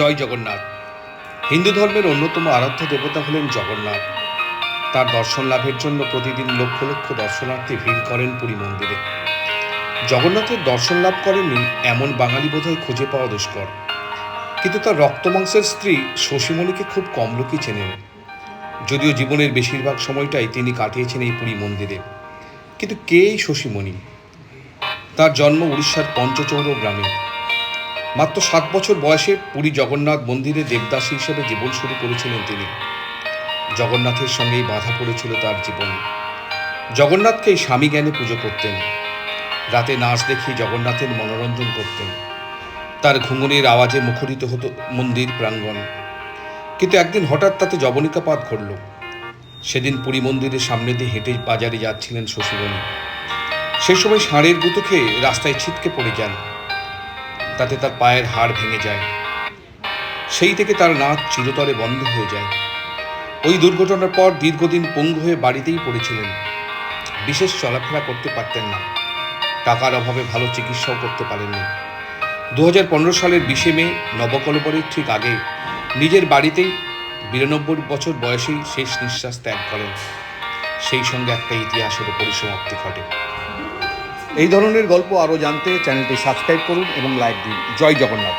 জয় জগন্নাথ। হিন্দু ধর্মের অন্যতম আরাধ্য দেবতা হলেন জগন্নাথ। তার দর্শন লাভের জন্য প্রতিদিন লক্ষ লক্ষ দর্শনার্থী ভিড় করেন পুরী মন্দিরে। জগন্নাথের দর্শন লাভ করেননি এমন বাঙালি বোধহয় খুঁজে পাওয়া দুষ্কর। কিন্তু তার রক্তমাংসের স্ত্রী শশীমণিকে খুব কম লোকই চেনেন যদিও জীবনের বেশিরভাগ সময়টাই তিনি কাটিয়েছেন এই পুরী মন্দিরে। কিন্তু কে এই শশীমণি তার জন্ম উড়িষ্যার পঞ্চচৌর গ্রামে। মাত্র সাত বছর বয়সে পুরী জগন্নাথ মন্দিরে দেবদাসী হিসেবে জীবন শুরু করেছিলেন তিনি। জগন্নাথের সঙ্গেই বাধা পড়েছিল তার জীবন। জগন্নাথকেই স্বামী জ্ঞানে পুজো করতেন। রাতে নাচ দেখিয়ে জগন্নাথের মনোরঞ্জন করতেন। তার ঘুঙুনির আওয়াজে মুখরিত হতো মন্দির প্রাঙ্গণ। কিন্তু একদিন হঠাৎ তাতে জবনিকাপাত ঘটল। সেদিন পুরী মন্দিরের সামনে দিয়ে হেঁটে বাজারে যাচ্ছিলেন শশীমণি। সেই সময় ষাঁড়ের গুঁতো খেয়ে রাস্তায় ছিটকে পড়ে যান। তাতে তার পায়ের হাড় ভেঙে যায়। সেই থেকে তার নাচ চিরতরে বন্ধ হয়ে যায়। ওই দুর্ঘটনার পর দীর্ঘদিন পঙ্গু হয়ে বাড়িতেই পড়েছিলেন। বিশেষ চলাফেরা করতে পারতেন না। টাকার অভাবে ভালো চিকিৎসাও করতে পারেননি। দু হাজার পনেরো সালের বিশে মে, নবকলবরের ঠিক আগে নিজের বাড়িতেই বিরানব্বই বছর বয়সেই শেষ নিঃশ্বাস ত্যাগ করেন। সেই সঙ্গে একটা ইতিহাসেরও পরিসমাপ্তি ঘটে। এই ধরনের গল্প আরও জানতে চ্যানেলটি সাবস্ক্রাইব করুন এবং লাইক দিন। জয় জগন্নাথ।